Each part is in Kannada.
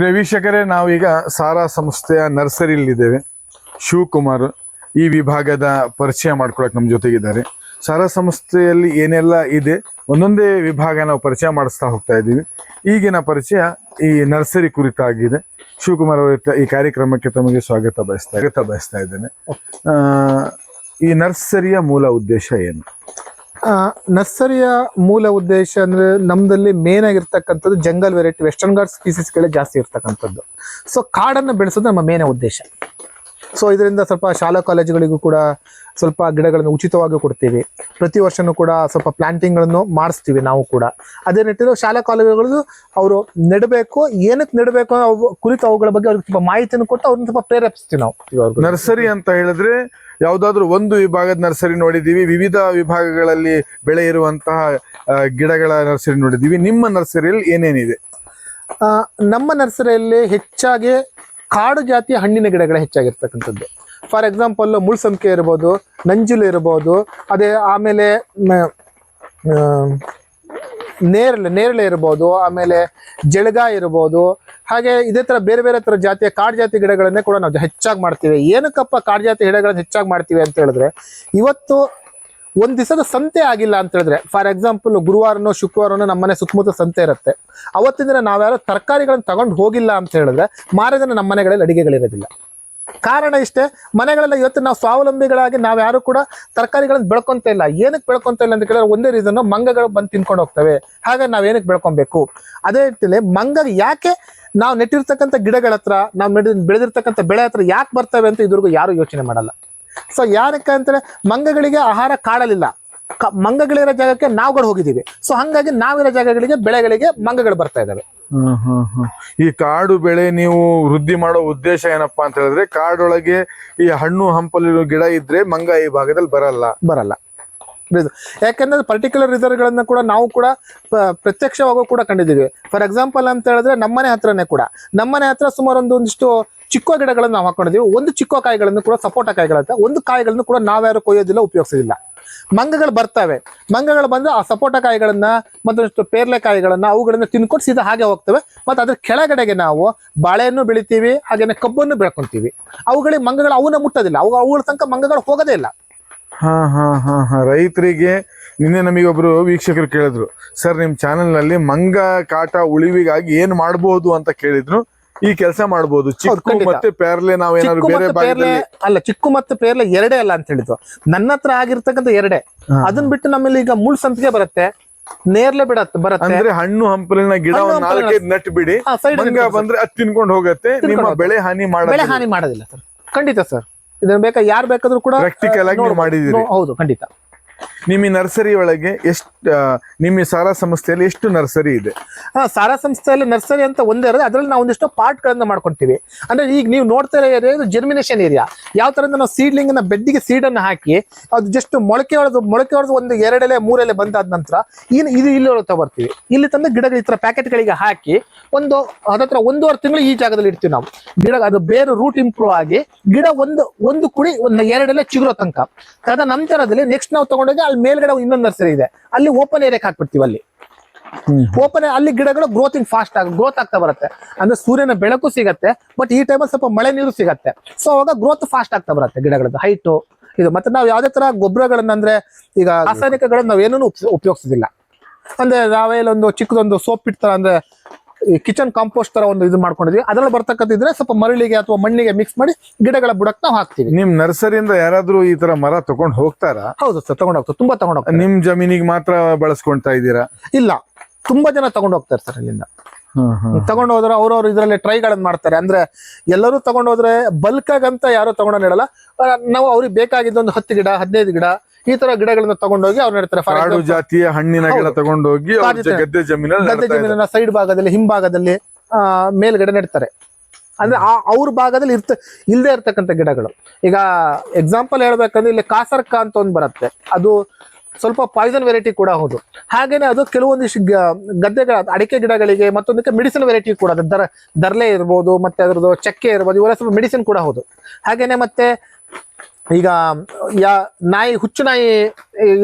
ಪ್ರಿಯ ವೀಕ್ಷಕರೇ, ನಾವೀಗ ಸಾರಾ ಸಂಸ್ಥೆಯ ನರ್ಸರಿಯಲ್ಲಿದ್ದೇವೆ. ಶಿವಕುಮಾರ್ ಈ ವಿಭಾಗದ ಪರಿಚಯ ಮಾಡ್ಕೊಳಕ್ಕೆ ನಮ್ಮ ಜೊತೆಗಿದ್ದಾರೆ. ಸಾರಾ ಸಂಸ್ಥೆಯಲ್ಲಿ ಏನೆಲ್ಲ ಇದೆ, ಒಂದೊಂದೇ ವಿಭಾಗ ನಾವು ಪರಿಚಯ ಮಾಡಿಸ್ತಾ ಹೋಗ್ತಾ ಇದ್ದೀವಿ. ಈಗಿನ ಪರಿಚಯ ಈ ನರ್ಸರಿ ಕುರಿತಾಗಿದೆ. ಶಿವಕುಮಾರ್ ಅವರ ಈ ಕಾರ್ಯಕ್ರಮಕ್ಕೆ ತಮಗೆ ಸ್ವಾಗತ ಬಯಸ್ತಾ ಸ್ವಾಗತ ಬಯಸ್ತಾ ಇದ್ದೇನೆ. ಈ ನರ್ಸರಿಯ ಮೂಲ ಉದ್ದೇಶ ಏನು? ನರ್ಸರಿಯ ಮೂಲ ಉದ್ದೇಶ ಅಂದ್ರೆ ನಮ್ದಲ್ಲಿ ಮೇನ್ ಆಗಿರ್ತಕ್ಕಂಥದ್ದು ಜಂಗಲ್ ವೆರೈಟಿ ವೆಸ್ಟರ್ನ್ ಗಾರ್ಡ್ ಸ್ಪೀಸೀಸ್ಗಳೇ ಜಾಸ್ತಿ ಇರ್ತಕ್ಕಂಥದ್ದು. ಸೊ ಕಾಡನ್ನು ಬೆಳೆಸೋದು ನಮ್ಮ ಮೇನ್ ಉದ್ದೇಶ. ಸೊ ಇದರಿಂದ ಸ್ವಲ್ಪ ಶಾಲಾ ಕಾಲೇಜುಗಳಿಗೂ ಕೂಡ ಸ್ವಲ್ಪ ಗಿಡಗಳನ್ನು ಉಚಿತವಾಗಿ ಕೊಡ್ತೀವಿ. ಪ್ರತಿ ವರ್ಷನೂ ಕೂಡ ಸ್ವಲ್ಪ ಪ್ಲಾಂಟಿಂಗ್ಗಳನ್ನು ಮಾಡಿಸ್ತೀವಿ ನಾವು ಕೂಡ. ಅದೇ ನಿಟ್ಟಿನಲ್ಲಿ ಶಾಲಾ ಕಾಲೇಜುಗಳು ಅವರು ನೆಡಬೇಕು, ಏನಕ್ಕೆ ನೆಡಬೇಕು ಕುರಿತು ಅವುಗಳ ಬಗ್ಗೆ ಅವ್ರಿಗೆ ಸ್ವಲ್ಪ ಮಾಹಿತಿಯನ್ನು ಕೊಟ್ಟು ಅವ್ರನ್ನ ಸ್ವಲ್ಪ ಪ್ರೇರೇಪಿಸ್ತೀವಿ ನಾವು. ನರ್ಸರಿ ಅಂತ ಹೇಳಿದ್ರೆ ಯಾವ್ದಾದ್ರು ಒಂದು ವಿಭಾಗದ ನರ್ಸರಿ ನೋಡಿದೀವಿ ವಿವಿಧ ವಿಭಾಗಗಳಲ್ಲಿ ಬೆಳೆ ಇರುವಂತಹ ಗಿಡಗಳ ನರ್ಸರಿ ನೋಡಿದೀವಿ ನಿಮ್ಮ ನರ್ಸರಿಯಲ್ಲಿ ಏನೇನಿದೆ? ನಮ್ಮ ನರ್ಸರಿಯಲ್ಲಿ ಹೆಚ್ಚಾಗಿ ಕಾಡು ಜಾತಿಯ ಹಣ್ಣಿನ ಗಿಡಗಳೇ ಹೆಚ್ಚಾಗಿರ್ತಕ್ಕಂಥದ್ದು. ಫಾರ್ ಎಕ್ಸಾಂಪಲ್, ಮುಳ್ಸಂಕೆ ಇರ್ಬೋದು, ನಂಜುಲು ಇರ್ಬೋದು, ಅದೇ ಆಮೇಲೆ ನೇರಳೆ ನೇರಳೆ ಇರ್ಬೋದು, ಆಮೇಲೆ ಜಳಗ ಇರ್ಬೋದು, ಹಾಗೆ ಇದೇ ತರ ಬೇರೆ ಬೇರೆ ತರ ಜಾತಿಯ ಕಾಡು ಜಾತಿ ಗಿಡಗಳನ್ನೇ ಕೂಡ ನಾವು ಹೆಚ್ಚಾಗಿ ಮಾಡ್ತೀವಿ. ಏನಕ್ಕಪ್ಪ ಕಾಡು ಜಾತಿ ಗಿಡಗಳನ್ನ ಹೆಚ್ಚಾಗಿ ಮಾಡ್ತೀವಿ ಅಂತ ಹೇಳಿದ್ರೆ, ಇವತ್ತು ಒಂದ್ ದಿವಸದ ಸಂತೆ ಆಗಿಲ್ಲ ಅಂತ ಹೇಳಿದ್ರೆ, ಫಾರ್ ಎಕ್ಸಾಂಪಲ್ ಗುರುವಾರನೋ, ಶುಕ್ರವಾರನೋ ನಮ್ಮನೆ ಸುತ್ತಮುತ್ತ ಸಂತೆ ಇರುತ್ತೆ. ಅವತ್ತಿನ ನಾವ್ಯಾರ ತರಕಾರಿಗಳನ್ನ ತಗೊಂಡು ಹೋಗಿಲ್ಲ ಅಂತ ಹೇಳಿದ್ರೆ ಮಾರದಿನ ನಮ್ಮ ಮನೆಗಳಲ್ಲಿ ಅಡಿಗೆಗಳಿರೋದಿಲ್ಲ. ಕಾರಣ ಇಷ್ಟೇ, ಮನೆಗಳೆಲ್ಲ ಇವತ್ತು ನಾವು ಸ್ವಾವಲಂಬಿಗಳಾಗಿ ನಾವು ಯಾರು ಕೂಡ ತರಕಾರಿಗಳನ್ನ ಬೆಳ್ಕೊಂತ ಇಲ್ಲ. ಏನಕ್ಕೆ ಬೆಳ್ಕೊಂತ ಇಲ್ಲ ಅಂತ ಕೇಳಿದ್ರೆ ಒಂದೇ ರೀಸನ್ ಮಂಗಗಳು ಬಂದು ತಿನ್ಕೊಂಡು ಹೋಗ್ತವೆ. ಹಾಗಾಗಿ ನಾವ್ ಏನಕ್ಕೆ ಬೆಳ್ಕೊಬೇಕು? ಅದೇ ರೀತಿಲಿ ಮಂಗ ಯಾಕೆ ನಾವು ನೆಟ್ಟಿರ್ತಕ್ಕಂಥ ಗಿಡಗಳ ಹತ್ರ, ನಾವು ನೆಡ್, ಬೆಳೆದಿರ್ತಕ್ಕಂಥ ಬೆಳೆ ಹತ್ರ ಯಾಕೆ ಬರ್ತವೆ ಅಂತ ಇದ್ರಿಗೂ ಯಾರು ಯೋಚನೆ ಮಾಡಲ್ಲ. ಸೊ ಯಾರಕ್ಕೆ ಅಂತಂದ್ರೆ ಮಂಗಗಳಿಗೆ ಆಹಾರ ಕಾಡಲಿಲ್ಲ. ಮಂಗಗಳಿರೋ ಜಾಗಕ್ಕೆ ನಾವುಗಳು ಹೋಗಿದ್ದೀವಿ. ಸೊ ಹಂಗಾಗಿ ನಾವಿರೋ ಜಾಗಗಳಿಗೆ ಬೆಳೆಗಳಿಗೆ ಮಂಗಗಳು ಬರ್ತಾ ಹ್ಮ್. ಈ ಕಾಡು ಬೆಳೆ ನೀವು ವೃದ್ಧಿ ಮಾಡೋ ಉದ್ದೇಶ ಏನಪ್ಪಾ ಅಂತ ಹೇಳಿದ್ರೆ, ಕಾಡೊಳಗೆ ಈ ಹಣ್ಣು ಹಂಪಲಿರೋ ಗಿಡ ಇದ್ರೆ ಮಂಗ ಈ ಭಾಗದಲ್ಲಿ ಬರಲ್ಲ. ಬರಲ್ಲ. ಯಾಕಂದ್ರೆ ಪರ್ಟಿಕ್ಯುಲರ್ ರಿಸರ್ವ್ಗಳನ್ನ ಕೂಡ ನಾವು ಕೂಡ ಪ್ರತ್ಯಕ್ಷವಾಗೂ ಕೂಡ ಕಂಡಿದ್ದೀವಿ. ಫಾರ್ ಎಕ್ಸಾಂಪಲ್ ಅಂತ ಹೇಳಿದ್ರೆ ನಮ್ಮನೆ ಹತ್ರನೇ ಕೂಡ. ನಮ್ಮನೆ ಹತ್ರ ಸುಮಾರು ಒಂದು ಒಂದಿಷ್ಟು ಚಿಕ್ಕ ಗಿಡಗಳನ್ನು ನಾವು ಹಾಕೊಂಡಿದ್ದೀವಿ. ಒಂದು ಚಿಕ್ಕ ಕಾಯಿಗಳನ್ನು ಕೂಡ ಸಪೋಟ ಕಾಯಿಗಳಂತ, ಒಂದು ಕಾಯಿಗಳನ್ನು ಕೂಡ ನಾವ್ಯಾರು ಕೊಯ್ಯೋದಿಲ್ಲ, ಉಪಯೋಗಿಸೋದಿಲ್ಲ. ಮಂಗಗಳು ಬರ್ತವೆ. ಮಂಗಗಳು ಬಂದು ಆ ಸಪೋಟ ಕಾಯಿಗಳನ್ನ ಮತ್ತೊಂದಿಷ್ಟು ಪೇರ್ಲೆ ಕಾಯಿಗಳನ್ನ ಅವುಗಳನ್ನ ತಿನ್ಕೊಂಡು ಸೀದಾ ಹಾಗೆ ಹೋಗ್ತವೆ. ಮತ್ತೆ ಅದ್ರ ಕೆಳಗಡೆಗೆ ನಾವು ಬಾಳೆಯನ್ನು ಬೆಳಿತೀವಿ, ಹಾಗೇನೆ ಕಬ್ಬನ್ನು ಬೆಳ್ಕೊಂತೀವಿ. ಅವುಗಳಿಗೆ ಮಂಗಗಳು ಅವನ್ನ ಮುಟ್ಟೋದಿಲ್ಲ. ಅವು ಅವುಗಳ ತನಕ ಮಂಗಗಳು ಹೋಗೋದೇ ಇಲ್ಲ. ಹಾ ಹಾ ಹಾ ಹಾ. ರೈತರಿಗೆ ನಿನ್ನೆ ನಮಗೆ ಒಬ್ರು ವೀಕ್ಷಕರು ಕೇಳಿದ್ರು, ಸರ್, ನಿಮ್ ಚಾನೆಲ್ನಲ್ಲಿ ಮಂಗ, ಕಾಟ, ಉಳಿವಿಗಾಗಿ ಏನ್ ಮಾಡಬಹುದು ಅಂತ ಕೇಳಿದ್ರು. ಈ ಕೆಲಸ ಮಾಡಬಹುದು ಚಿಕ್ಕು ಮತ್ತೆ ಪೇರ್ಲೆ ನಾವೇನಾದ್ರು ಏನಾದ್ರು ಬೇರೆ ಅಲ್ಲ ಚಿಕ್ಕು ಮತ್ತೆ ಪೇರ್ಲೆ ಎರಡೇ ಅಲ್ಲ ಅಂತ ಹೇಳಿದ್ರು. ನನ್ನ ಹತ್ರ ಆಗಿರ್ತಕ್ಕಂಥ ಎರಡೇ. ಅದನ್ ಅದನ್ನ ಬಿಟ್ಟು ನಮ್ಮಲ್ಲಿ ಈಗ ಮುಳ್ ಸಂತಿಗೆ ಬರುತ್ತೆ. ನೇರ್ಲೆ ಬಿಡತ್ತೆ ಬರುತ್ತೆ. ಅಂದ್ರೆ ಹಣ್ಣು ಹಂಪಲಿನ ಗಿಡ ಒಂದ್ ನಾಲ್ಕೈದು ನಟ್ ಬಿಡಿ. ಬಂದ್ರೆ ಅದ್ ತಿನ್ಕೊಂಡು ಹೋಗತ್ತೆ. ನಿಮ್ಮ ಬೆಳೆ ಹಾನಿ ಬೆಳೆ ಹಾನಿ ಮಾಡೋದಿಲ್ಲ ಸರ್. ಖಂಡಿತ ಸರ್. ಇದನ್ನ ಬೇಕಾ ಯಾರು ಬೇಕಾದ್ರೂ ಕೂಡ ಪ್ರಾಕ್ಟಿಕಲ್ ಆಗಿ ನೋಡ್ಬೋದು. ಹೌದು ಖಂಡಿತ. ನಿಮ್ಮ ಈ ನರ್ಸರಿ ಒಳಗೆ ಎಷ್ಟು ನಿಮ್ಮ ಈ ಸಾರಾ ಸಂಸ್ಥೆಯಲ್ಲಿ ಎಷ್ಟು ನರ್ಸರಿ ಇದೆ? ಹಾ, ಸಾರಾ ಸಂಸ್ಥೆಯಲ್ಲಿ ನರ್ಸರಿ ಅಂತ ಒಂದೇ ಇರೋದು. ಅದರಲ್ಲಿ ನಾವು ಒಂದಿಷ್ಟು ಪಾರ್ಟ್ ಗಳನ್ನ ಮಾಡ್ಕೊಂತೀವಿ. ಅಂದ್ರೆ ಈಗ ನೀವು ನೋಡ್ತಾ ಇರೋ ಏರಿಯಾ ಜರ್ಮಿನೇಷನ್ ಏರಿಯಾ ಯಾವ ತರ ನಾವು ಸೀಡ್ಲಿಂಗ್ನ ಬೆಡ್ಡಿಗೆ ಸೀಡ್ ಅನ್ನ ಹಾಕಿ, ಅದು ಜಸ್ಟ್ ಮೊಳಕೆ ಹೊಡೆದು ಮೊಳಕೆ ಹೊಡೆದು ಒಂದು ಎರಡೆಲೆ, ಮೂರೆಲೆ ಬಂದಾದ ನಂತರ ಈಗ ಇದು ಇಲ್ಲಿ ಹೊರತಾ ತಗೊಳ್ತೀವಿ ಇಲ್ಲಿ ತಂದು ಗಿಡಗಳು ಈ ತರ ಪ್ಯಾಕೆಟ್ ಗಳಿಗೆ ಹಾಕಿ ಒಂದು ಅದತ್ರ ಒಂದೂವರೆ ತಿಂಗಳು ಈ ಜಾಗದಲ್ಲಿ ಇಡ್ತೀವಿ ನಾವು. ಗಿಡ, ಅದು ಬೇರೆ ರೂಟ್ ಇಂಪ್ರೂವ್ ಆಗಿ ಗಿಡ ಒಂದು ಒಂದು ಕುಡಿ, ಒಂದು ಎರಡೆಲೆ ಚಿಗುರೋ ತನಕ. ತದ ನಂತರದಲ್ಲಿ ನೆಕ್ಸ್ಟ್ ನಾವು ತಗೊಂಡೋಗಿ ಅಲ್ಲಿ ಮೇಲ್ಗಡೆ ಇನ್ನೊಂದು ನರ್ಸರಿ ಇದೆ. ಅಲ್ಲಿ ಓಪನ್ ಏರಿಯಾಕ್ ಹಾಕ್ಬಿಡ್ತೀವಿ ಅಲ್ಲಿ. ಓಪನ್ ಅಲ್ಲಿ ಗಿಡಗಳು ಗ್ರೋತಿಂಗ್ ಫಾಸ್ಟ್ ಆಗ ಗ್ರೋತ್ ಆಗ್ತಾ ಬರುತ್ತೆ. ಅಂದ್ರೆ ಸೂರ್ಯನ ಬೆಳಕು ಸಿಗತ್ತೆ ಬಟ್ ಈ ಟೈಮಲ್ಲಿ ಸ್ವಲ್ಪ ಮಳೆ ನೀರು ಸಿಗತ್ತೆ. ಸೊ ಅವಾಗ ಗ್ರೋತ್ ಫಾಸ್ಟ್ ಆಗ್ತಾ ಬರುತ್ತೆ ಗಿಡಗಳದ್ದು. ಹೈಟು ಇದು. ಮತ್ತೆ ನಾವು ಯಾವ್ದೇ ತರ ಗೊಬ್ಬರಗಳನ್ನ ಅಂದ್ರೆ ಈಗ ರಾಸಾಯನಿಕಗಳನ್ನ ನಾವೇನೂ ಉಪಯೋಗಿಸೋದಿಲ್ಲ. ಅಂದ್ರೆ ನಾವೇಲ್ ಒಂದು ಚಿಕ್ಕದೊಂದು ಸೋಪ್ ಇಡ್ತಾರ ಅಂದ್ರೆ ಈ ಕಿಚನ್ ಕಾಂಪೋಸ್ಟ್ ತರ ಒಂದು ಇದು ಮಾಡ್ಕೊಂಡಿದ್ವಿ. ಅದ್ರಲ್ಲಿ ಬರ್ತಕ್ಕಂತಿದ್ರೆ ಸ್ವಲ್ಪ ಮರಳಿಗೆ ಅಥವಾ ಮಣ್ಣಿಗೆ ಮಿಕ್ಸ್ ಮಾಡಿ ಗಿಡಗಳ ಬುಡಕ್ಕೆ ನಾವು ಹಾಕ್ತೀವಿ. ನಿಮ್ ನರ್ಸರಿಯಿಂದ ಯಾರಾದ್ರೂ ಈ ತರ ಮರ ತಗೊಂಡ್ ಹೋಗ್ತಾರಾ? ಹೌದು ಸರ್ ತಗೊಂಡೋಗ್ತಾರೆ ತುಂಬಾ ತಗೊಂಡೋಗ್ತಾರೆ ನಿಮ್ ಜಮೀನಿಗೆ ಮಾತ್ರ ಬಳಸ್ಕೊಂತಾ ಇದ್ದೀರಾ? ಇಲ್ಲ ತುಂಬಾ ಜನ ತಗೊಂಡು ಹೋಗ್ತಾರೆ ಸರ್ ಇಲ್ಲಿಂದ. ತಗೊಂಡು ಹೋದ್ರೆ ಅವ್ರವ್ರು ಇದರಲ್ಲಿ ಟ್ರೈಗಳನ್ನ ಮಾಡ್ತಾರೆ. ಅಂದ್ರೆ ಎಲ್ಲರೂ ತಗೊಂಡು ಹೋದ್ರೆ ಬಲ್ಕ್ ಅಂತ ಯಾರು ತಗೊಂಡು ಇಡಲ್ಲ ನಾವು ಅವ್ರಿಗೆ ಬೇಕಾಗಿದ್ದ ಒಂದು ಹತ್ತು ಗಿಡ ಹದಿನೈದು ಗಿಡ ಈ ತರ ಗಿಡಗಳನ್ನ ತಗೊಂಡೋಗಿ ಅವ್ರು ನೆಡ್ತಾರೆ. ಕಾಡು ಜಾತಿಯ ಹಣ್ಣಿನ ಗಿಡ. ತಗೊಂಡೋಗಿ ಗದ್ದೆ ಜಮೀನಲ್ಲಿ ಗದ್ದೆ ಜಮೀನಿನ ಸೈಡ್ ಭಾಗದಲ್ಲಿ ಹಿಂಭಾಗದಲ್ಲಿ ಆ ಮೇಲ್ಗಡೆ ನೆಡ್ತಾರೆ. ಅಂದ್ರೆ ಆ ಅವ್ರ ಭಾಗದಲ್ಲಿ ಇರ್ತ ಇಲ್ಲದೆ ಇರ್ತಕ್ಕಂಥ ಗಿಡಗಳು. ಈಗ ಎಕ್ಸಾಂಪಲ್ ಹೇಳ್ಬೇಕಂದ್ರೆ ಇಲ್ಲಿ ಕಾಸರ್ಕ ಅಂತ ಒಂದು ಬರುತ್ತೆ. ಅದು ಸ್ವಲ್ಪ ಪಾಯ್ಸನ್ ವೆರೈಟಿ ಕೂಡ ಹೌದು. ಹಾಗೇನೆ ಅದು ಕೆಲವೊಂದಿಷ್ಟು ಗದ್ದೆಗಳ ಅಡಿಕೆ ಗಿಡಗಳಿಗೆ ಮತ್ತೊಂದಕ್ಕೆ ಮೆಡಿಸಿನ್ ವೆರೈಟಿ ಕೂಡ ಅದು ದರ ದರ್ಲೆ ಇರ್ಬೋದು ಮತ್ತೆ ಅದ್ರದ್ದು ಚಕ್ಕೆ ಇರ್ಬೋದು ಇವೆಲ್ಲ ಸ್ವಲ್ಪ ಮೆಡಿಸಿನ್ ಕೂಡ ಹೌದು. ಹಾಗೇನೆ ಮತ್ತೆ ಈಗ ಯಾ ನಾಯಿ ಹುಚ್ಚು ನಾಯಿ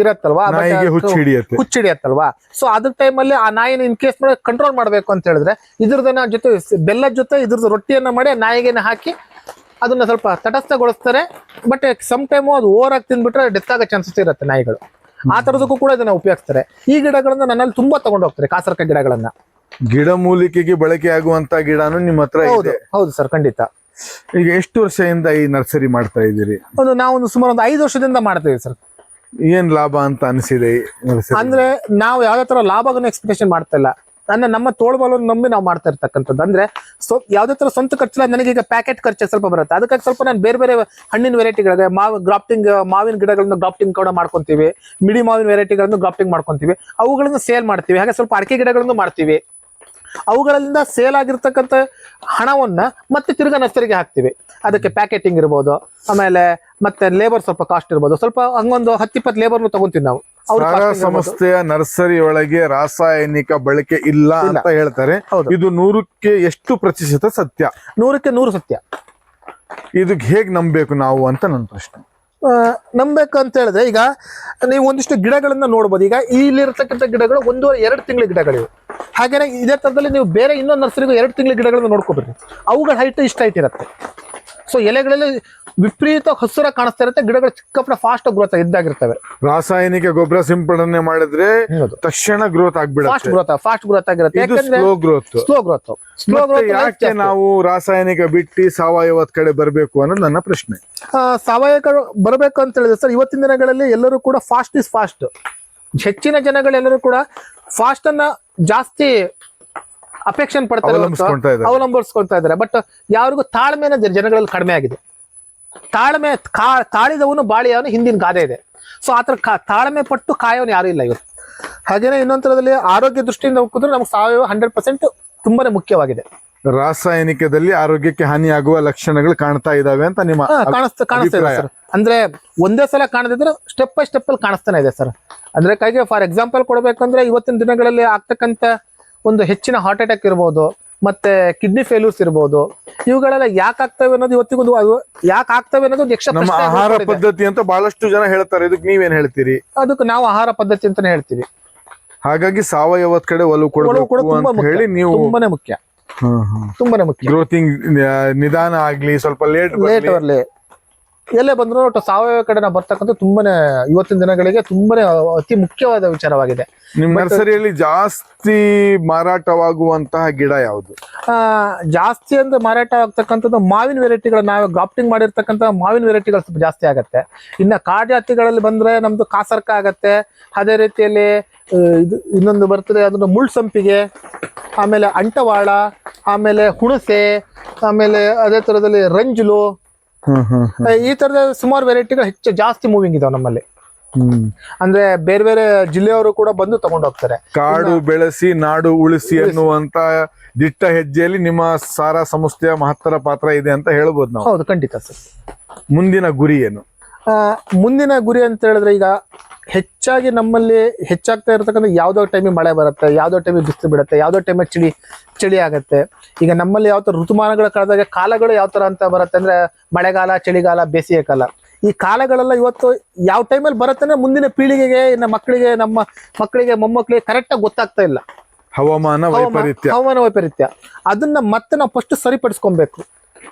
ಇರತ್ತಲ್ವಾ? ನಾಯಿಗೆ ಹುಚ್ಚು ಹಿಡಿಯತ್ತೆ. ಹುಚ್ಚು ಹಿಡಿಯತ್ತಲ್ವಾ? ಸೊ ಅದ್ರ ಟೈಮಲ್ಲಿ ಆ ನಾಯಿನ ಇನ್ ಕೇಸ್ ಮಾಡಿ ಕಂಟ್ರೋಲ್ ಮಾಡ್ಬೇಕು ಅಂತ ಹೇಳಿದ್ರೆ ಇದ್ರದನ್ನ ಜೊತೆ ಬೆಲ್ಲ ಬೆಲ್ಲದ ಜೊತೆ ಇದ್ರದ್ದು ರೊಟ್ಟಿಯನ್ನ ಮಾಡಿ ನಾಯಿಗೆನ ಹಾಕಿ ಅದನ್ನ ಸ್ವಲ್ಪ ತಟಸ್ಥಗೊಳಿಸ್ತಾರೆ. ಬಟ್ ಸಮ್ ಟೈಮು ಅದು ಓವರ್ ಆಗಿ ತಿಂದ್ಬಿಟ್ರೆ ಡೆತ್ ಆಗೋ ಚಾನ್ಸಸ್ ಇರುತ್ತೆ ನಾಯಿಗಳು. ಆ ತರದಕ್ಕೂ ಕೂಡ ಇದನ್ನ ಉಪಯೋಗಿಸ್ತಾರೆ. ಈ ಗಿಡಗಳನ್ನ ನನ್ನಲ್ಲಿ ತುಂಬಾ ತಗೊಂಡು ಹೋಗ್ತಾರೆ ಕಾಸರ್ಕ ಗಿಡಗಳನ್ನ. ಗಿಡಮೂಲಿಕೆಗೆ ಬಳಕೆ ಆಗುವಂತ ಗಿಡನು ನಿಮ್ಮ ಹತ್ರ ಹೌದು ಹೌದು ಸರ್ ಖಂಡಿತ. ಈಗ ಎಷ್ಟು ವರ್ಷದಿಂದ ಈ ನರ್ಸರಿ ಮಾಡ್ತಾ ಇದ್ದೀರಿ? ಒಂದು ನಾವು ಒಂದು ಸುಮಾರು ಒಂದು ಐದು ವರ್ಷದಿಂದ ಮಾಡ್ತೇವೆ ಸರ್. ಏನ್ ಲಾಭ ಅಂತ ಅನಿಸಿದೆ ಅಂದ್ರೆ ನಾವು ಯಾವ್ದೇ ತರ ಲಾಭವನ್ನು ಎಕ್ಸ್ಪೆಕ್ಟೇಷನ್ ಮಾಡ್ತಾ ಇಲ್ಲ. ಅಂದ್ರೆ ನಮ್ಮ ತೋಳ್ಬಲವನ್ನು ನಂಬಿ ನಾವು ಮಾಡ್ತಾ ಇರ್ತಕ್ಕಂಥದ್ದು. ಅಂದ್ರೆ ಸೊ ಯಾವ್ದೇ ತರ ಸ್ವಂತ ಖರ್ಚಿಲ್ಲ ನನಗೆ ಈಗ ಪ್ಯಾಕೆಟ್ ಖರ್ಚು ಸ್ವಲ್ಪ ಬರುತ್ತೆ. ಅದಕ್ಕಾಗಿ ಸ್ವಲ್ಪ ನಾನು ಬೇರೆ ಬೇರೆ ಹಣ್ಣಿನ ವೆರೈಟಿಗಳಿಗೆ ಮಾವು ಗ್ರಾಫ್ಟಿಂಗ್ ಮಾವಿನ ಗಿಡಗಳನ್ನ ಗ್ರಾಫ್ಟಿಂಗ್ ಕೂಡ ಮಾಡ್ಕೊಂತೀವಿ. ಮಿಡಿ ಮಾವಿನ ವೆರೈಟಿಗಳನ್ನು ಗ್ರಾಫ್ಟಿಂಗ್ ಮಾಡ್ಕೊಂತೀವಿ. ಅವುಗಳನ್ನು ಸೇಲ್ ಮಾಡ್ತೀವಿ. ಹಾಗೆ ಸ್ವಲ್ಪ ಅಡಿಕೆ ಗಿಡಗಳನ್ನು ಮಾಡ್ತೀವಿ. ಅವುಗಳಿಂದ ಸೇಲ್ ಆಗಿರ್ತಕ್ಕಂಥ ಹಣವನ್ನ ಮತ್ತೆ ತಿರ್ಗಾ ನರ್ಸರಿಗೆ ಹಾಕ್ತೀವಿ. ಅದಕ್ಕೆ ಪ್ಯಾಕೆಟಿಂಗ್ ಇರ್ಬೋದು ಆಮೇಲೆ ಮತ್ತೆ ಲೇಬರ್ ಸ್ವಲ್ಪ ಕಾಸ್ಟ್ ಇರ್ಬೋದು. ಸ್ವಲ್ಪ ಹಂಗೊಂದು ಹತ್ತಿಪ್ಪತ್ತು ಲೇಬರ್ನು ತಗೊಂತೀವಿ ನಾವು. ಸಂಸ್ಥೆಯ ನರ್ಸರಿ ಒಳಗೆ ರಾಸಾಯನಿಕ ಬಳಕೆ ಇಲ್ಲ ಇಲ್ಲ. ಅಂತ ಹೇಳ್ತಾರೆ. ಇದು ನೂರಕ್ಕೆ ಎಷ್ಟು ಪ್ರತಿಶತ ಸತ್ಯ? ನೂರಕ್ಕೆ ನೂರು ಸತ್ಯ. ಇದಕ್ಕೆ ಹೇಗೆ ನಂಬಬೇಕು ನಾವು ಅಂತ ನನ್ನ ಪ್ರಶ್ನೆ. ಆ, ನಂಬೇಕು ಅಂತ ಹೇಳಿದ್ರೆ ಈಗ ನೀವು ಒಂದಿಷ್ಟು ಗಿಡಗಳನ್ನ ನೋಡ್ಬೋದು. ಈಗ ಇಲ್ಲಿರ್ತಕ್ಕಂಥ ಗಿಡಗಳು ಒಂದೂವರೆ ಎರಡು ತಿಂಗಳ ಗಿಡಗಳಿವೆ. ಹಾಗೇನೆ ಇದೇ ತರದಲ್ಲಿ ನೀವು ಬೇರೆ ಇನ್ನೊಂದು ನರ್ಸರಿಗೂ ಎರಡು ತಿಂಗಳ ಗಿಡಗಳನ್ನ ನೋಡ್ಕೊಬಿಡ್ರಿ. ಅವುಗಳ ಹೈಟ್ ಇಷ್ಟ ಹೈಟ್ ಇರುತ್ತೆ. ಸೊ ಎಲೆಗಳಲ್ಲಿ ವಿಪರೀತ ಹಸುರ ಕಾಣಿಸ್ತಾ ಇರುತ್ತೆ ಗಿಡಗಳು ಚಿಕ್ಕಪಡ ಫಾಸ್ಟ್ ಗ್ರೋತ್ ಇದ್ದಾಗಿರ್ತವೆ. ರಾಸಾಯನಿಕ ಗೊಬ್ಬರ ಸಿಂಪಡಣೆ ಮಾಡಿದ್ರೆ ತಕ್ಷಣ ಗ್ರೋತ್ ಫಾಸ್ಟ್ ಆಗ್ಬಿಡುತ್ತೆ ಗ್ರೋತ್ ಫಾಸ್ಟ್ ಗ್ರೋತ್ ಆಗಿರುತ್ತೆ. ಯಾಕಂದ್ರೆ slow growth slow growth slow growth ಯಾಕೆ ನಾವು ರಾಸಾಯನಿಕ ಬಿಟ್ಟು ಸಾವಯವದ ಕಡೆ ಬರಬೇಕು ಅನ್ನೋದು ನನ್ನ ಪ್ರಶ್ನೆ. ಸಾವಯವ ಬರಬೇಕು ಅಂತ ಹೇಳಿದ್ರೆ ಸರ್ ಇವತ್ತಿನ ದಿನಗಳಲ್ಲಿ ಎಲ್ಲರೂ ಕೂಡ ಫಾಸ್ಟ್ ಇಸ್ ಫಾಸ್ಟ್ ಹೆಚ್ಚಿನ ಜನಗಳೆಲ್ಲರೂ ಕೂಡ ಫಾಸ್ಟ್ ಅನ್ನ ಜಾಸ್ತಿ ಅಪೇಕ್ಷೆ ಪಡ್ತಾರೆ ಅವಲಂಬಿಸ್ಕೊಂತಾ ಅವಲಂಬಿಸ್ಕೊಳ್ತಾ ಇದ್ದಾರೆ. ಬಟ್ ಯಾರಿಗೂ ತಾಳ್ಮೆ ಅನ್ನೋದು ಜನಗಳಲ್ಲಿ ಕಡಿಮೆ ಆಗಿದೆ. ತಾಳ್ಮೆ ಕಾ- ತಾಳಿದವನು ಬಾಳಿಯವನು ಹಿಂದಿನ ಗಾದೆ ಇದೆ. ಸೊ ಆತರ ಕಾ- ತಾಳ್ಮೆ ಪಟ್ಟು ಕಾಯೋನು ಯಾರು ಇಲ್ಲ ಇವರು. ಹಾಗೇನೆ ಇನ್ನೊಂದರದಲ್ಲಿ ಆರೋಗ್ಯ ದೃಷ್ಟಿಯಿಂದ ಹೋಗಿದ್ರೆ ನಮ್ಗೆ ಸಾವಯವ ಹಂಡ್ರೆಡ್ ಪರ್ಸೆಂಟ್ ತುಂಬಾನೇ ಮುಖ್ಯವಾಗಿದೆ. ರಾಸಾಯನಿಕದಲ್ಲಿ ಆರೋಗ್ಯಕ್ಕೆ ಹಾನಿಯಾಗುವ ಲಕ್ಷಣಗಳು ಕಾಣ್ತಾ ಇದಾವೆ ಅಂತ ನಿಮ್ಮ ಕಾಣಿಸ್ತಾ ಕಾಣಿಸ್ತಾ ಇದೆ. ಸರ್. ಅಂದ್ರೆ ಒಂದೇ ಸಲ ಕಾಣದಿದ್ರೆ ಸ್ಟೆಪ್ ಬೈ ಸ್ಟೆಪ್ ಅಲ್ಲಿ ಕಾಣಿಸ್ತಾನೆ ಇದೆ ಸರ್. ಅಂದ್ರೆ ಕೈಗೆ ಫಾರ್ ಎಕ್ಸಾಂಪಲ್ ಕೊಡಬೇಕಂದ್ರೆ ಇವತ್ತಿನ ದಿನಗಳಲ್ಲಿ ಆಗ್ತಕ್ಕಂತ ಒಂದು ಹೆಚ್ಚಿನ ಹಾರ್ಟ್ ಅಟ್ಯಾಕ್ ಇರ್ಬೋದು ಮತ್ತೆ ಕಿಡ್ನಿ ಫೇಲ್ಯೂರ್ಸ್ ಇರ್ಬೋದು. ಇವುಗಳೆಲ್ಲ ಯಾಕೆ ಆಗ್ತವೆ ಅನ್ನೋದು ಇವತ್ತಿಗೊಂದು ಯಾಕೆ ಆಗ್ತವೆ ಅನ್ನೋದು ಯಕ್ಷ ನಮ್ಮ ಆಹಾರ ಪದ್ಧತಿ ಅಂತ ಬಹಳಷ್ಟು ಜನ ಹೇಳ್ತಾರೆ. ಇದಕ್ಕೆ ನೀವೇನ್ ಹೇಳ್ತೀರಿ? ಅದಕ್ಕೆ ನಾವು ಆಹಾರ ಪದ್ಧತಿ ಅಂತಾನೆ ಹೇಳ್ತೀವಿ. ಹಾಗಾಗಿ ಸಾವಯವದ ಕಡೆ ಒಲವು ಒಲವು ಕೂಡ ಕೊಡಬೇಕು ಅಂತ ಹೇಳಿ ನೀವು ತುಂಬಾನೇ ಮುಖ್ಯ. ತುಂಬಾನೇ ಮುಖ್ಯ. ಗ್ರೋತಿಂಗ್ ನಿಧಾನ ಆಗ್ಲಿ ಸ್ವಲ್ಪ ಲೇಟ್ ಲೇಟ್ ಬರ್ಲಿ. ಎಲ್ಲೇ ಬಂದ್ರು ಒಟ್ಟು ಸಾವಯವ ಕಡೆ ನಾವು ಬರ್ತಕ್ಕಂಥ ತುಂಬಾನೇ ಇವತ್ತಿನ ದಿನಗಳಿಗೆ ತುಂಬಾನೇ ಅತಿ ಮುಖ್ಯವಾದ ವಿಚಾರವಾಗಿದೆ. ನಿಮ್ ನರ್ಸರಿಯಲ್ಲಿ ಜಾಸ್ತಿ ಮಾರಾಟವಾಗುವಂತಹ ಗಿಡ ಯಾವುದು? ಆ, ಜಾಸ್ತಿ ಅಂದ್ರೆ ಮಾರಾಟ ಆಗ್ತಕ್ಕಂಥದ್ದು ಮಾವಿನ ವೆರೈಟಿಗಳು. ನಾವು ಗ್ರಾಫ್ಟಿಂಗ್ ಮಾಡಿರ್ತಕ್ಕಂಥ ಮಾವಿನ ವೆರೈಟಿಗಳು ಸ್ವಲ್ಪ ಜಾಸ್ತಿ ಆಗತ್ತೆ. ಇನ್ನ ಕಾಡು ಜಾತಿಗಳಲ್ಲಿ ಬಂದ್ರೆ ನಮ್ದು ಕಾಸರ್ಕ ಆಗತ್ತೆ. ಅದೇ ರೀತಿಯಲ್ಲಿ ಇದು ಇನ್ನೊಂದು ಬರ್ತದೆ ಅದನ್ನು ಮುಳ್ಸಂಪಿಗೆ ಆಮೇಲೆ ಅಂಟವಾಳ ಆಮೇಲೆ ಹುಣಸೆ ಆಮೇಲೆ ಅದೇ ತರದಲ್ಲಿ ರಂಜುಲು ಈ ತರದ ಸುಮಾರು ವೆರೈಟಿಗಳು ಹೆಚ್ಚು ಜಾಸ್ತಿ ಮೂವಿಂಗ್ ಇದಾವೆ ನಮ್ಮಲ್ಲಿ. ಅಂದ್ರೆ ಬೇರೆ ಬೇರೆ ಜಿಲ್ಲೆಯವರು ಕೂಡ ಬಂದು ತಗೊಂಡು ಹೋಗ್ತಾರೆ. ಕಾಡು ಬೆಳೆಸಿ ನಾಡು ಉಳಿಸಿ ಅನ್ನುವಂತ ದಿಟ್ಟ ಹೆಜ್ಜೆಯಲ್ಲಿ ನಿಮ್ಮ ಸಾರಾ ಸಂಸ್ಥೆಯ ಮಹತ್ತರ ಪಾತ್ರ ಇದೆ ಅಂತ ಹೇಳ್ಬೋದು ನಾವು. ಹೌದು ಖಂಡಿತ ಸರ್. ಮುಂದಿನ ಗುರಿ ಏನು? ಮುಂದಿನ ಗುರಿ ಅಂತ ಹೇಳಿದ್ರೆ ಈಗ ಹೆಚ್ಚಾಗಿ ನಮ್ಮಲ್ಲಿ ಹೆಚ್ಚಾಗ್ತಾ ಇರತಕ್ಕಂಥ ಯಾವ್ದೋ ಟೈಮಿಗೆ ಮಳೆ ಬರುತ್ತೆ ಯಾವ್ದೋ ಟೈಮಿಗೆ ಬಿಸಿಲು ಬಿಡುತ್ತೆ ಯಾವ್ದೋ ಟೈಮಿಗೆ ಚಳಿ ಚಳಿ ಆಗುತ್ತೆ. ಈಗ ನಮ್ಮಲ್ಲಿ ಯಾವ ತರ ಋತುಮಾನಗಳು ಕಳೆದಾಗ ಕಾಲಗಳು ಯಾವ ತರ ಅಂತ ಬರುತ್ತೆ ಅಂದ್ರೆ ಮಳೆಗಾಲ ಚಳಿಗಾಲ ಬೇಸಿಗೆ ಕಾಲ. ಈ ಕಾಲಗಳೆಲ್ಲ ಇವತ್ತು ಯಾವ ಟೈಮಲ್ಲಿ ಬರುತ್ತೆ ಅಂದ್ರೆ ಮುಂದಿನ ಪೀಳಿಗೆಗೆ ಇನ್ನ ಮಕ್ಕಳಿಗೆ ನಮ್ಮ ಮಕ್ಕಳಿಗೆ ಮೊಮ್ಮಕ್ಕಳಿಗೆ ಕರೆಕ್ಟಾಗಿ ಗೊತ್ತಾಗ್ತಾ ಇಲ್ಲ. ಹವಾಮಾನ ವೈಪರೀತ್ಯ. ಹವಾಮಾನ ವೈಪರೀತ್ಯ. ಅದನ್ನ ಮತ್ತೆ ನಾವು ಫಸ್ಟ್ ಸರಿಪಡಿಸ್ಕೊಬೇಕು.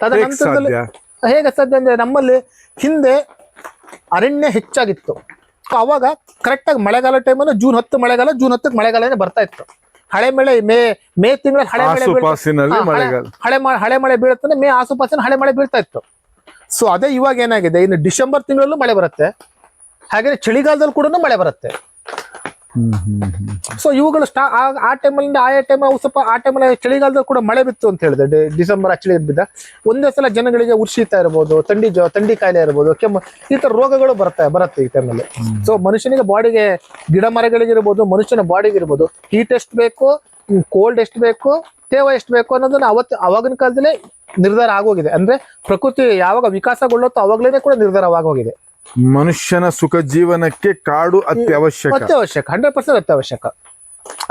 ತದನಂತರದಲ್ಲಿ ಹೇಗೆ ಸಾಧ್ಯ ಅಂದ್ರೆ ನಮ್ಮಲ್ಲಿ ಹಿಂದೆ ಅರಣ್ಯ ಹೆಚ್ಚಾಗಿತ್ತು. ಸೊ ಅವಾಗ ಕರೆಕ್ಟಾಗಿ ಮಳೆಗಾಲ ಟೈಮಲ್ಲಿ ಜೂನ್ ಹತ್ತು ಮಳೆಗಾಲ ಜೂನ್ ಹತ್ತಕ್ಕೆ ಮಳೆಗಾಲನೇ ಬರ್ತಾ ಇತ್ತು. ಹಳೆ ಮಳೆ ಮೇ ಮೇ ತಿಂಗಳಲ್ಲಿ ಹಳೆ ಮಳೆ ಹಳೆ- ಮಳೆಗಾಲ. ಹಳೆ ಮಳೆ ಹಳೆ ಮಳೆ ಬೀಳುತ್ತೆ ಮೇ ಆಸುಪಾಸಿನ ಹಳೆ ಮಳೆ ಬೀಳ್ತಾ ಇತ್ತು. ಸೊ ಅದೇ ಇವಾಗ ಏನಾಗಿದೆ? ಇನ್ನು ಡಿಸೆಂಬರ್ ತಿಂಗಳಲ್ಲೂ ಮಳೆ ಬರುತ್ತೆ. ಹಾಗೆ ಚಳಿಗಾಲದಲ್ಲಿ ಕೂಡ ಮಳೆ ಬರುತ್ತೆ. ಸೊ ಇವುಗಳು ಸ್ಟಾ ಆ- ಟೈಮಲ್ಲಿಂದ ಆಯಾ ಟೈಮ್ ಸ್ವಲ್ಪ ಆ ಟೈಮಲ್ಲಿ ಚಳಿಗಾಲದಲ್ಲಿ ಕೂಡ ಮಳೆ ಬಿತ್ತು ಅಂತ ಹೇಳಿದೆ. ಡಿಸೆಂಬರ್ ಆಕ್ಚುಲಿ ಬಿದ್ದ. ಒಂದೇ ಸಲ ಜನಗಳಿಗೆ ಉರ್ಶೀತ ಇರ್ಬೋದು, ಥಂಡಿ ಜೋ ಥಂಡಿ ಕಾಯಿಲೆ ಇರ್ಬೋದು, ಕೆಮ್ಮು, ಈ ತರ ರೋಗಗಳು ಬರುತ್ತೆ ಬರುತ್ತೆ ಈ ಟೈಮಲ್ಲಿ ಸೊ ಮನುಷ್ಯನಿಗೆ ಬಾಡಿಗೆ ಗಿಡ ಮರಗಳಿಗಿರ್ಬೋದು ಮನುಷ್ಯನ ಬಾಡಿಗೆ ಇರ್ಬೋದು ಹೀಟ್ ಎಷ್ಟು ಬೇಕು ಕೋಲ್ಡ್ ಎಷ್ಟು ಬೇಕು, ತೇವ ಎಷ್ಟು ಬೇಕು ಅನ್ನೋದನ್ನ ಅವತ್ತು ಅವಾಗಿನ ಕಾಲದಲ್ಲೇ ನಿರ್ಧಾರ ಆಗೋಗಿದೆ. ಅಂದ್ರೆ ಪ್ರಕೃತಿ ಯಾವಾಗ ವಿಕಾಸಗೊಳ್ಳುತ್ತೋ ಅವಾಗಲೇ ಕೂಡ ನಿರ್ಧಾರವಾಗೋಗಿದೆ. ಮನುಷ್ಯನ ಸುಖ ಜೀವನಕ್ಕೆ ಕಾಡು ಅತ್ಯವಶ್ಯಕ. ಅತ್ಯವಶ್ಯಕ ಹಂಡ್ರೆಡ್ ಪರ್ಸೆಂಟ್ ಅತ್ಯವಶ್ಯಕ.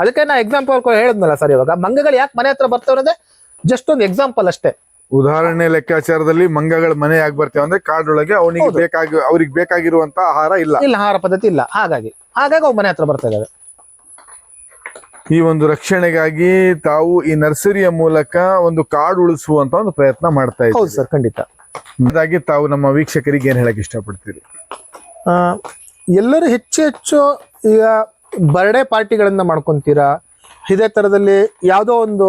ಅದಕ್ಕೆ ನಾ ಎಕ್ಸಾಂಪಲ್ ಹೇಳಿದ್ನಲ್ಲ ಸರ್ ಇವಾಗ. ಮಂಗಗಳು ಯಾಕೆ ಮನೆ ಹತ್ರ ಬರ್ತವೆ ಅಂದ್ರೆ ಜಸ್ಟ್ ಒಂದು ಎಕ್ಸಾಂಪಲ್ ಅಷ್ಟೇ. ಉದಾಹರಣೆ ಲೆಕ್ಕಾಚಾರದಲ್ಲಿ ಮಂಗಗಳ ಮನೆ ಯಾಕೆ ಬರ್ತೇವೆ ಅಂದ್ರೆ ಕಾಡೊಳಗೆ ಅವನಿಗೆ ಬೇಕಾಗಿ ಅವ್ರಿಗೆ ಬೇಕಾಗಿರುವಂತ ಆಹಾರ ಇಲ್ಲ. ಇಲ್ಲ ಆಹಾರ ಪದ್ಧತಿ ಇಲ್ಲ. ಹಾಗಾಗಿ ಹಾಗಾಗಿ ಅವು ಮನೆ ಹತ್ರ ಬರ್ತಾ ಇದಾವೆ. ಈ ಒಂದು ರಕ್ಷಣೆಗಾಗಿ ತಾವು ಈ ನರ್ಸರಿಯ ಮೂಲಕ ಒಂದು ಕಾಡು ಉಳಿಸುವಂತ ಒಂದು ಪ್ರಯತ್ನ ಮಾಡ್ತಾ ಹೌದು ಇದ್ದೀವಿ. ಸರ್ ಖಂಡಿತ. ಹಾಗಾಗಿ ತಾವು ನಮ್ಮ ವೀಕ್ಷಕರಿಗೆ ಏನು ಹೇಳಕ್ ಇಷ್ಟಪಡ್ತೀರಿ? ಎಲ್ಲರೂ ಹೆಚ್ಚು ಹೆಚ್ಚು ಈಗ ಬರ್ಡೇ ಪಾರ್ಟಿಗಳನ್ನ ಮಾಡ್ಕೊಂತೀರಾ? ಇದೇ ಥರದಲ್ಲಿ ಯಾವುದೋ ಒಂದು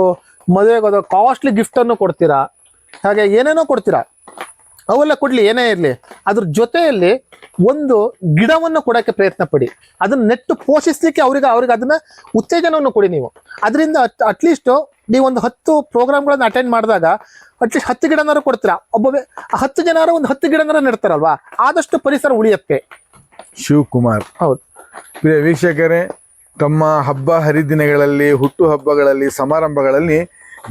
ಮದುವೆಗೆ ಕಾಸ್ಟ್ಲಿ ಗಿಫ್ಟನ್ನು ಕೊಡ್ತೀರಾ? ಹಾಗೆ ಏನೇನೋ ಕೊಡ್ತೀರಾ? ಅವೆಲ್ಲ ಕೊಡ್ಲಿ, ಏನೇ ಇರಲಿ. ಅದ್ರ ಜೊತೆಯಲ್ಲಿ ಒಂದು ಗಿಡವನ್ನು ಕೊಡೋಕ್ಕೆ ಪ್ರಯತ್ನ ಪಡಿ. ಅದನ್ನ ನೆಟ್ಟು ಪೋಷಿಸ್ಲಿಕ್ಕೆ ಅವ್ರಿಗೆ ಅವ್ರಿಗೆ ಅದನ್ನ ಉತ್ತೇಜನವನ್ನು ಕೊಡಿ ನೀವು. ಅದರಿಂದ ಅಟ್ಲೀಸ್ಟ್ ನೀವು ಒಂದು ಹತ್ತು ಪ್ರೋಗ್ರಾಮ್ಗಳನ್ನ ಅಟೆಂಡ್ ಮಾಡಿದಾಗ ಅಟ್ಲೀಸ್ಟ್ ಹತ್ತು ಗಿಡನಾರು ಕೊಡ್ತೀರಾ? ಒಬ್ಬ ಹತ್ತು ಜನರು ಒಂದು ಹತ್ತು ಗಿಡನಾರು ನೆಡ್ತಾರಲ್ವಾ? ಆದಷ್ಟು ಪರಿಸರ ಉಳಿಯತ್ತೆ ಶಿವಕುಮಾರ್. ಹೌದು. ಪ್ರಿಯ ವೀಕ್ಷಕರೇ ತಮ್ಮ ಹಬ್ಬ ಹರಿದಿನಗಳಲ್ಲಿ ಹುಟ್ಟು ಹಬ್ಬಗಳಲ್ಲಿ ಸಮಾರಂಭಗಳಲ್ಲಿ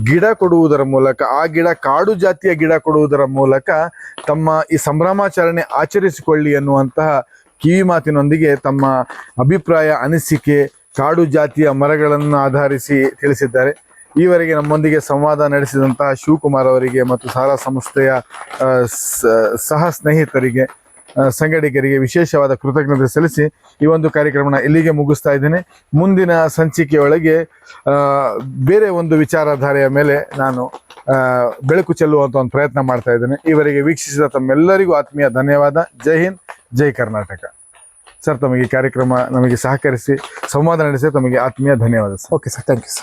ಗಿಡ ಕೊಡುವುದರ ಮೂಲಕ ಆ ಗಿಡ ಕಾಡು ಜಾತಿಯ ಗಿಡ ಕೊಡುವುದರ ಮೂಲಕ ತಮ್ಮ ಈ ಸಂಭ್ರಮಾಚರಣೆ ಆಚರಿಸಿಕೊಳ್ಳಿ ಅನ್ನುವಂತಹ ಕಿವಿ ಮಾತಿನೊಂದಿಗೆ ತಮ್ಮ ಅಭಿಪ್ರಾಯ ಅನಿಸಿಕೆ ಕಾಡು ಜಾತಿಯ ಮರಗಳನ್ನು ಆಧರಿಸಿ ತಿಳಿಸಿದ್ದಾರೆ. ಈವರೆಗೆ ನಮ್ಮೊಂದಿಗೆ ಸಂವಾದ ನಡೆಸಿದಂತಹ ಶಿವಕುಮಾರ್ ಅವರಿಗೆ ಮತ್ತು ಸಾರಾ ಸಂಸ್ಥೆಯ ಸಹ ಸ್ನೇಹಿತರಿಗೆ ಸಂಗಡಿಗರಿಗೆ ವಿಶೇಷವಾದ ಕೃತಜ್ಞತೆ ಸಲ್ಲಿಸಿ ಈ ಒಂದು ಕಾರ್ಯಕ್ರಮನ ಇಲ್ಲಿಗೆ ಮುಗಿಸ್ತಾ ಇದ್ದೇನೆ. ಮುಂದಿನ ಸಂಚಿಕೆಯೊಳಗೆ ಬೇರೆ ಒಂದು ವಿಚಾರಧಾರೆಯ ಮೇಲೆ ನಾನು ಬೆಳಕು ಚೆಲ್ಲುವಂಥ ಒಂದು ಪ್ರಯತ್ನ ಮಾಡ್ತಾ ಇದ್ದೇನೆ. ಈವರೆಗೆ ವೀಕ್ಷಿಸಿದ ತಮ್ಮೆಲ್ಲರಿಗೂ ಆತ್ಮೀಯ ಧನ್ಯವಾದ. ಜೈ ಹಿಂದ್, ಜೈ ಕರ್ನಾಟಕ. ಸರ್, ತಮಗೆ ಈ ಕಾರ್ಯಕ್ರಮ ನಮಗೆ ಸಹಕರಿಸಿ, ಸಂವಾದ ನಡೆಸಿ, ತಮಗೆ ಆತ್ಮೀಯ ಧನ್ಯವಾದ sir. Okay sir thank you sir